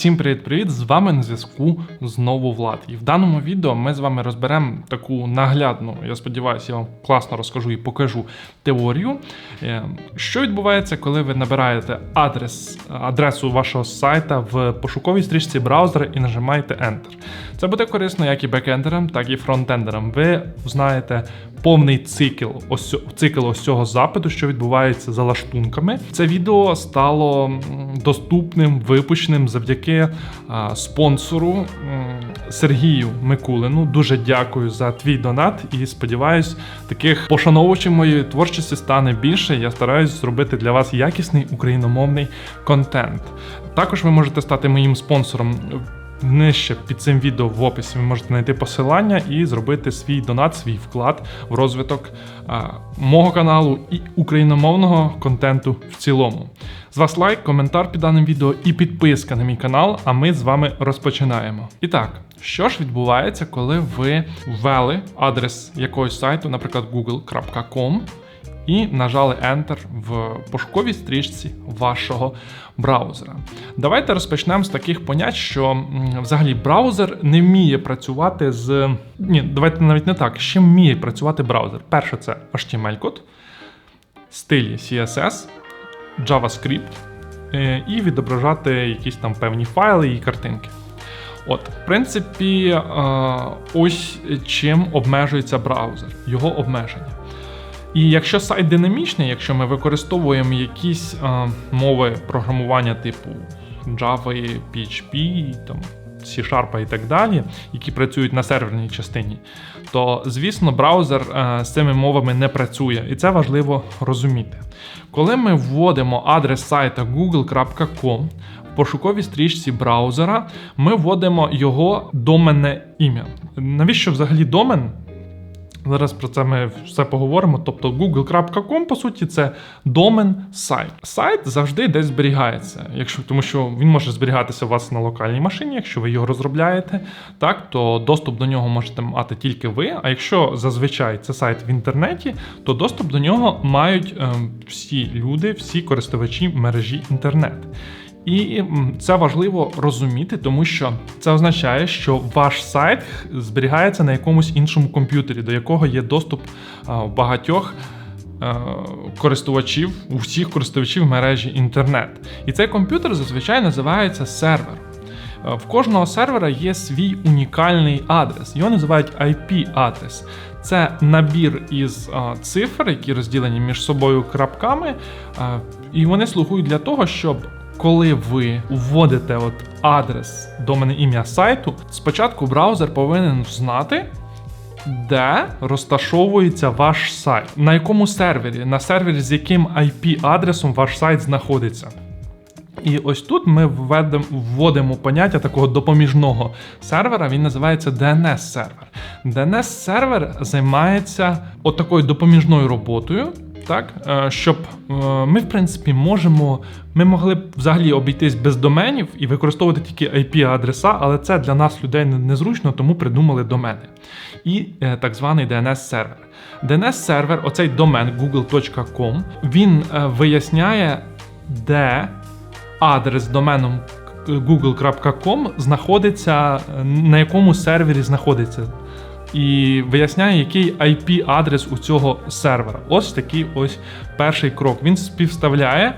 Всім привіт-привіт! З вами на зв'язку знову Влад. І в даному відео ми з вами розберемо таку наглядну, я сподіваюся, я вам класно розкажу і покажу теорію. Е, Що відбувається, коли ви набираєте адрес, адресу вашого сайта в пошуковій стрічці браузера і нажимаєте Enter. Це буде корисно як і бекендерам, так і фронтендерам. Ви знаєте повний цикл ось цикл ось цього запиту, що відбувається за лаштунками. Це відео стало доступним, випущеним завдяки а, спонсору Сергію Микулину. Дуже дякую за твій донат і сподіваюсь, таких пошановувачів моєї творчості стане більше. Я стараюсь зробити для вас якісний україномовний контент. Також ви можете стати моїм спонсором. Нижче під цим відео в описі ви можете знайти посилання і зробити свій донат, свій вклад в розвиток а, мого каналу і україномовного контенту в цілому. З вас лайк, коментар під даним відео і підписка на мій канал, а ми з вами розпочинаємо. І так, що ж відбувається, коли ви ввели адрес якогось сайту, наприклад, google.com, і нажали Enter в пошуковій стрічці вашого браузера. Давайте розпочнемо з таких понять, що взагалі браузер не вміє працювати з. Ні, давайте навіть не так. Чим вміє працювати браузер? Перше, це HTML-код, стилі CSS, JavaScript е, і відображати якісь там певні файли і картинки. От, в принципі, е, ось чим обмежується браузер, його обмеження. І якщо сайт динамічний, якщо ми використовуємо якісь е, мови програмування типу Java, PHP, там, C-Sharp і так далі, які працюють на серверній частині, то звісно браузер е, з цими мовами не працює, і це важливо розуміти. Коли ми вводимо адрес сайта google.com в пошуковій стрічці браузера, ми вводимо його доменне ім'я. Навіщо взагалі домен? Зараз про це ми все поговоримо. Тобто google.com, по суті, це домен сайт. Сайт завжди десь зберігається, якщо тому що він може зберігатися у вас на локальній машині, якщо ви його розробляєте, так то доступ до нього можете мати тільки ви. А якщо зазвичай це сайт в інтернеті, то доступ до нього мають е, всі люди, всі користувачі мережі інтернет. І це важливо розуміти, тому що це означає, що ваш сайт зберігається на якомусь іншому комп'ютері, до якого є доступ багатьох е, користувачів, у всіх користувачів мережі інтернет. І цей комп'ютер зазвичай називається сервер. Е, В кожного сервера є свій унікальний адрес. Його називають IP-адрес. Це набір із цифр, які розділені між собою крапками, і вони слугують для того, щоб коли ви вводите от адрес домене ім'я сайту, спочатку браузер повинен знати, де розташовується ваш сайт, на якому сервері, на сервері з яким IP-адресом ваш сайт знаходиться. І ось тут ми введем, вводимо поняття такого допоміжного сервера, він називається DNS-сервер. DNS-сервер займається отакою допоміжною роботою, так, е, щоб е, ми, в принципі, можемо. Ми могли б взагалі обійтись без доменів і використовувати тільки IP-адреса, але це для нас людей незручно, тому придумали домени. І е, так званий DNS-сервер. DNS-сервер, оцей домен google.com, він виясняє, де адрес доменом google.com знаходиться, на якому сервері знаходиться. І виясняє, який IP-адрес у цього сервера. Ось такий ось перший крок. Він співставляє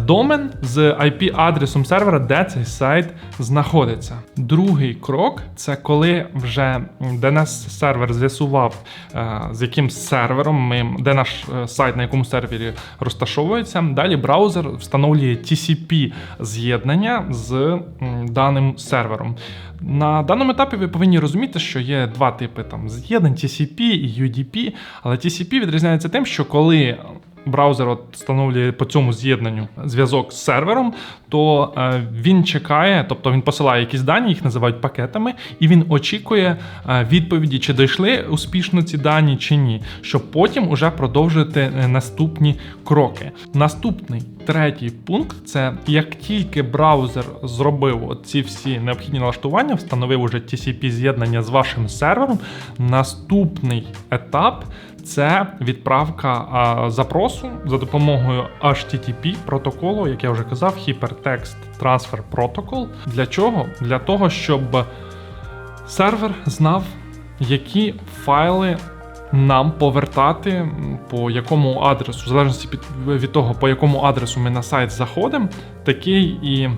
домен з IP-адресом сервера, де цей сайт знаходиться. Другий крок це коли вже DNS-сервер з'ясував, е, з яким сервером ми, де наш е, сайт на якому сервері розташовується. Далі браузер встановлює TCP з'єднання з даним сервером. На даному етапі ви повинні розуміти, що є два типи там з'єднань TCP і UDP, але TCP відрізняється тим, що коли браузер от встановлює по цьому з'єднанню зв'язок з сервером, то е, він чекає, тобто він посилає якісь дані, їх називають пакетами, і він очікує е, відповіді, чи дійшли успішно ці дані, чи ні, щоб потім уже продовжити е, наступні кроки. Наступний третій пункт це як тільки браузер зробив ці всі необхідні налаштування, встановив уже TCP з'єднання з вашим сервером. Наступний етап це відправка а, запросу за допомогою HTTP протоколу, як я вже казав, Hypertext Transfer Protocol. Для чого? Для того, щоб сервер знав, які файли нам повертати, по якому адресу, в залежності від, того, по якому адресу ми на сайт заходимо, такий і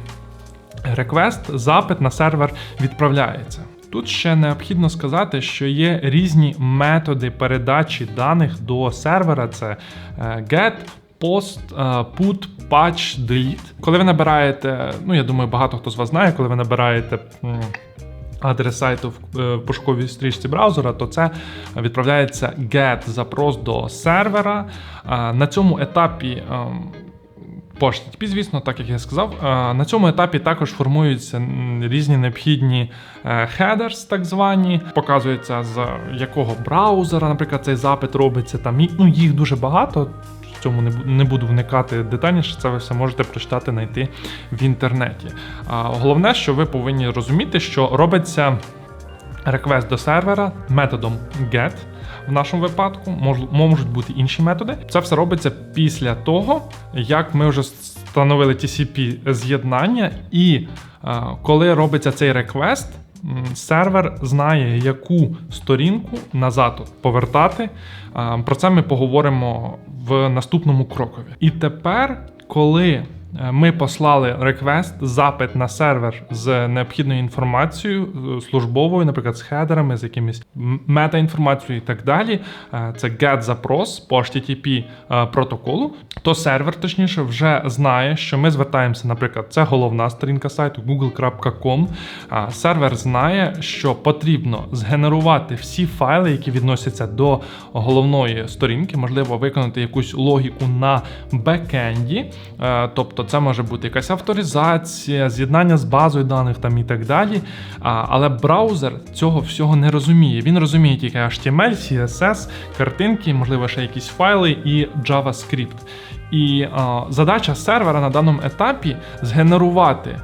реквест, запит на сервер відправляється. Тут ще необхідно сказати, що є різні методи передачі даних до сервера: це е, get, post, е, put, patch, delete. Коли ви набираєте, ну я думаю, багато хто з вас знає, коли ви набираєте. Адрес сайту в е, пошуковій стрічці браузера, то це відправляється GET запрос до сервера. На цьому етапі ем, по HTTP, звісно, так як я сказав. Е, На цьому етапі також формуються різні необхідні е, headers, так звані. Показується з якого браузера, наприклад, цей запит робиться. Там ну, їх дуже багато. В цьому не буду вникати детальніше, це ви все можете прочитати, знайти в інтернеті. Головне, що ви повинні розуміти, що робиться реквест до сервера методом GET. В нашому випадку мож, можуть бути інші методи. Це все робиться після того, як ми вже встановили TCP з'єднання, і е, коли робиться цей реквест, сервер знає, яку сторінку назад повертати. Е, Про це ми поговоримо в наступному крокові. І тепер, коли ми послали реквест, запит на сервер з необхідною інформацією е, службовою, наприклад, з хедерами, з якимись мета-інформацією і так далі. Е, Це get запрос по HTTP е, протоколу. То сервер, точніше, вже знає, що ми звертаємося, наприклад, це головна сторінка сайту google.com. Сервер знає, що потрібно згенерувати всі файли, які відносяться до головної сторінки, можливо, виконати якусь логіку на бекенді. Е, Тобто, це може бути якась авторизація, з'єднання з базою даних там і так далі. А, Але браузер цього всього не розуміє. Він розуміє тільки HTML, CSS, картинки, можливо, ще якісь файли і JavaScript. І а, задача сервера на даному етапі згенерувати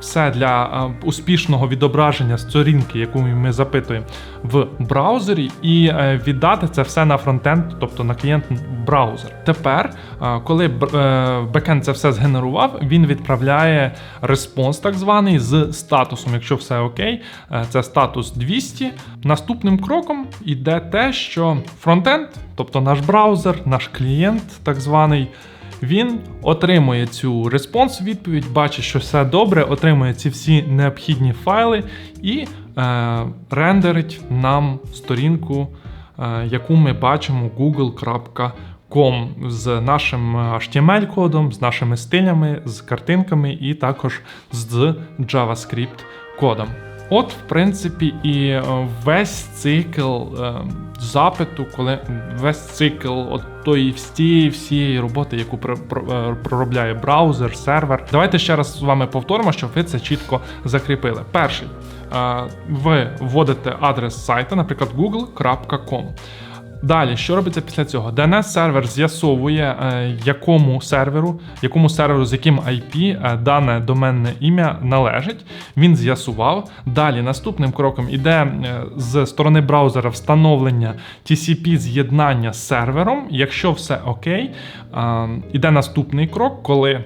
все для е, успішного відображення сторінки, яку ми запитуємо в браузері, і е, віддати це все на фронтенд, тобто на клієнт браузер. Тепер, е, коли бекенд це все згенерував, він відправляє респонс, так званий, з статусом. Якщо все окей, це статус 200. Наступним кроком іде те, що фронтенд, тобто наш браузер, наш клієнт, так званий. Він отримує цю респонс відповідь, бачить, що все добре, отримує ці всі необхідні файли і е, рендерить нам сторінку, е, яку ми бачимо google.com з нашим HTML-кодом, з нашими стилями, з картинками і також з JavaScript кодом. От, в принципі, і е, весь цикл е, запиту, коли весь цикл от тої всієї всієї роботи, яку е, проробляє браузер, сервер. Давайте ще раз з вами повторимо, щоб ви це чітко закріпили. Перший, ви вводите адрес сайту, наприклад, google.com. Далі, що робиться після цього? DNS-сервер з'ясовує, е, якому серверу, якому серверу з яким IP е, дане доменне ім'я належить. Він з'ясував. Далі наступним кроком іде е, з сторони браузера встановлення TCP з'єднання з сервером. Якщо все окей, іде наступний крок, коли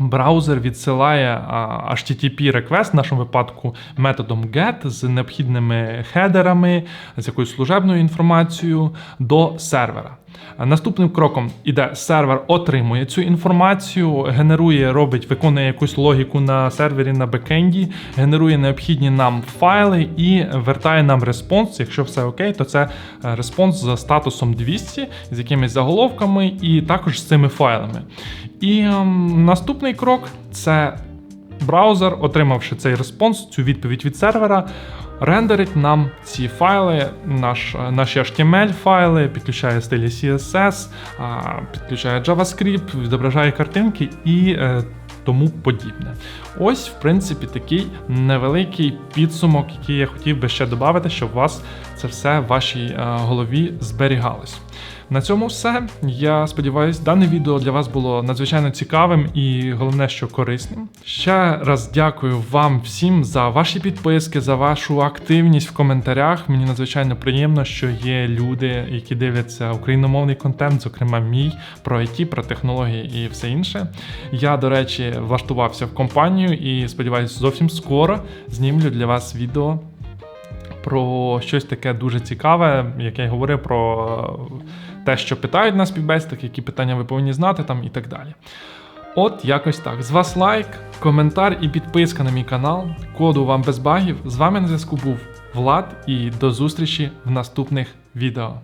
Браузер відсилає HTTP request, в нашому випадку методом GET з необхідними хедерами, з якоюсь служебною інформацією до сервера. Наступним кроком іде сервер, отримує цю інформацію, генерує, робить, виконує якусь логіку на сервері на бекенді, генерує необхідні нам файли і вертає нам респонс. Якщо все окей, то це е, респонс з статусом 200, з якимись заголовками, і також з цими файлами. І ем, наступний крок це браузер, отримавши цей респонс, цю відповідь від сервера, рендерить нам ці файли, наш, наші HTML файли, підключає стилі CSS, підключає JavaScript, відображає картинки і е, тому подібне. Ось, в принципі, такий невеликий підсумок, який я хотів би ще додати, щоб у вас це все в вашій е, голові зберігалось. На цьому все. Я сподіваюся, дане відео для вас було надзвичайно цікавим і головне, що корисним. Ще раз дякую вам всім за ваші підписки, за вашу активність в коментарях. Мені надзвичайно приємно, що є люди, які дивляться україномовний контент, зокрема мій, про IT, про технології і все інше. Я, до речі, влаштувався в компанію і сподіваюся, зовсім скоро знімлю для вас відео про щось таке дуже цікаве, як я говорив про те, що питають на співбесідах, які питання ви повинні знати там і так далі. От якось так. З вас лайк, коментар і підписка на мій канал. Коду вам без багів. З вами на зв'язку був Влад і до зустрічі в наступних відео.